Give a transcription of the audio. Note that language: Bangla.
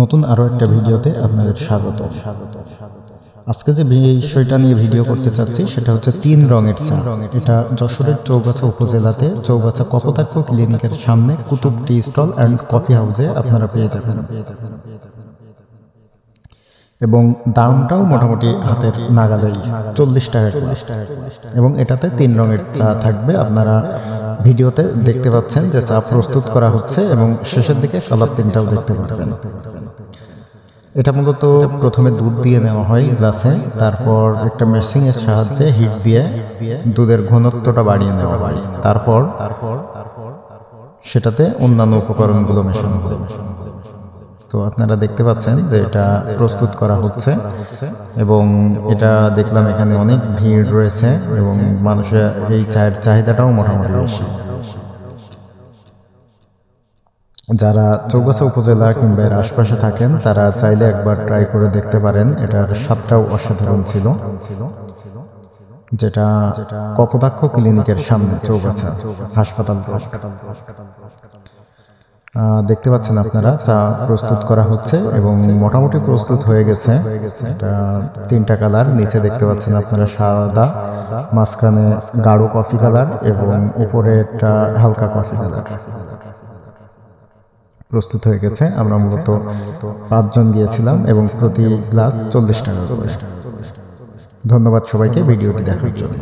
নতুন আরও একটা ভিডিওতে আপনাদের স্বাগত। স্বাগত স্বাগত আজকে যে বিষয়টা নিয়ে ভিডিও করতে চাচ্ছি, সেটা হচ্ছে তিন রঙের চা। এটা যশোরের চৌগাছা উপজেলাতে চৌগাছা কপোতাক্ষ ক্লিনিকের সামনে Kutub tea stall and coffee হাউসে আপনারা পেয়ে যাবেন। এবং দামটাও মোটামুটি হাতের নাগালেই, চল্লিশ টাকা এবং এটাতে তিন রঙের চা থাকবে। আপনারা ভিডিওতে দেখতে পাচ্ছেন যে চা প্রস্তুত করা হচ্ছে এবং শেষের দিকে কালার তিনটাও দেখতে পারবেন। এটা মূলত প্রথমে দুধ দিয়ে নেওয়া হয় গ্লাসে, তারপর একটা মেশিনের সাহায্যে হিট দিয়ে দুধের ঘনত্বটা বাড়িয়ে নেওয়া হয়। তারপর তারপর তারপর সেটাতে অন্যান্য উপকরণগুলো মেশানো হয়। তো আপনারা দেখতে পাচ্ছেন যে এটা প্রস্তুত করা হচ্ছে এবং এটা দেখলাম এখানে অনেক ভিড় রয়েছে এবং মানুষের এই চায়ের চাহিদাটাও মোটামুটি বেশি। যারা চৌগাছা উপজেলা কিংবা এর আশপাশে থাকেন, তারা চাইলে একবার ট্রাই করে দেখতে পারেন। এটার স্বাদটাও অসাধারণ ছিল, যেটা কপোতাক্ষ ক্লিনিকের সামনে চৌগাছা হাসপাতাল হাসপাতাল হাসপাতাল। দেখতে পাচ্ছেন আপনারা, চা প্রস্তুত করা হচ্ছে এবং মোটামুটি প্রস্তুত হয়ে গেছে। তিনটা কালার, নিচে দেখতে পাচ্ছেন আপনারা সাদা, মাঝখানে গাঢ় কফি কালার এবং উপরে একটা হালকা কফি কালার। প্রস্তুত হয়ে গেছে, আমরা মূলত পাঁচজন গিয়েছিলাম এবং প্রতি গ্লাস চল্লিশ টাকা ধন্যবাদ সবাইকে, ভিডিওটি দেখার জন্য।